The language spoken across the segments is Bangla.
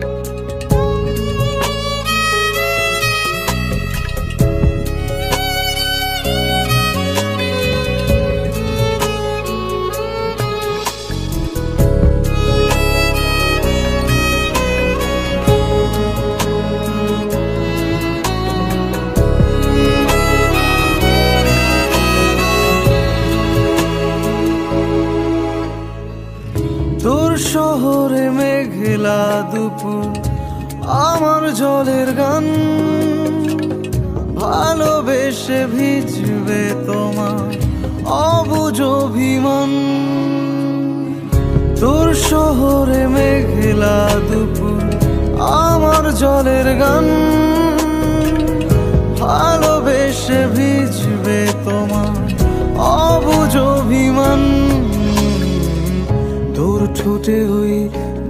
তোর শহরে মেঘলা দুপুর, আমার জলের গান ভালোবেসে ভিজবে তোমার অবুজ অভিমান। তোর শহরে মেঘলা দুপুর, আমার জলের গান ভালোবেসে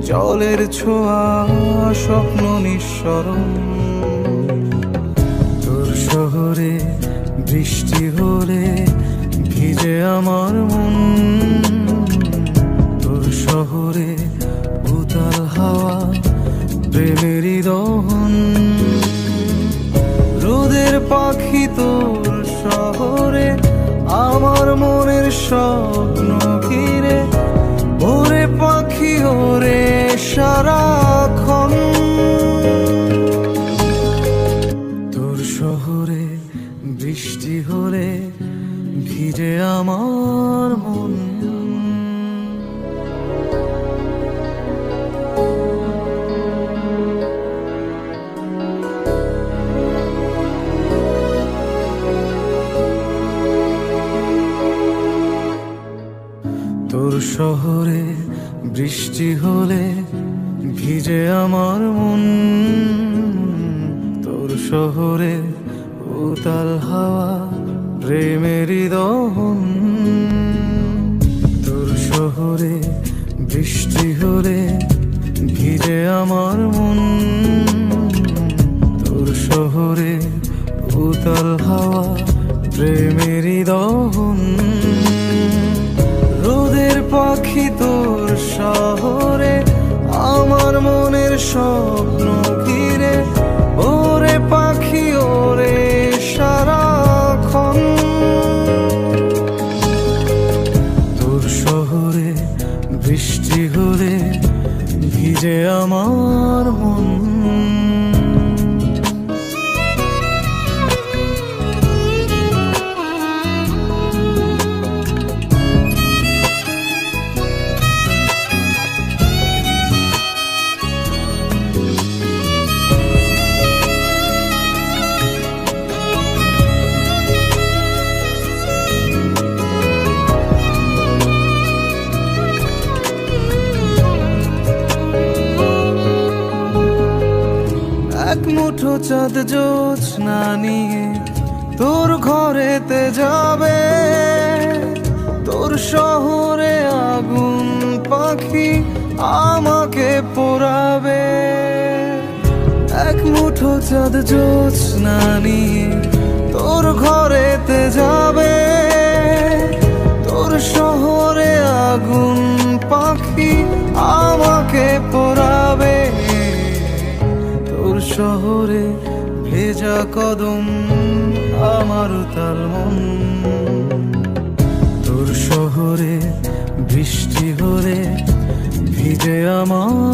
জলের ছোঁয়া, স্বপ্ন নিঃসরণ। তোর শহরে বৃষ্টি হলে ভিজে আমার মন। তোর শহরে উতাল হাওয়া প্রেমেরই দহন। রোদের পাখি তোর শহরে, আমার মনের স্বপ্ন। ভিজে আমার মন। তোর শহরে বৃষ্টি হলে ভিজে আমার মন। তোর শহরে উতাল হাওয়া প্রেমেরই দহন। তোর শহরে বৃষ্টি হলে ভিজে আমার মন। তোর শহরে উতাল হাওয়া প্রেমেরই দহন। রোদের পাখি তোর শহরে আমার মনের স্বপ্ন শহরে বৃষ্টি হলে ভিজে আমার মন। মুঠো চাঁদ জোছনা নিয়ে তোর ঘরেতে যাবে। তোর শহরে আগুন পাখি আমাকে পোড়াবে। এক মুঠো চাঁদ জোছনা নিয়ে তোর ঘরেতে যাবে। তোর শহরে আগুন পাখি আমাকে পোড়াবে শহরে ভেজা কদম আমার তাল মন। তোর শহরে বৃষ্টি হলে ভিজে আমার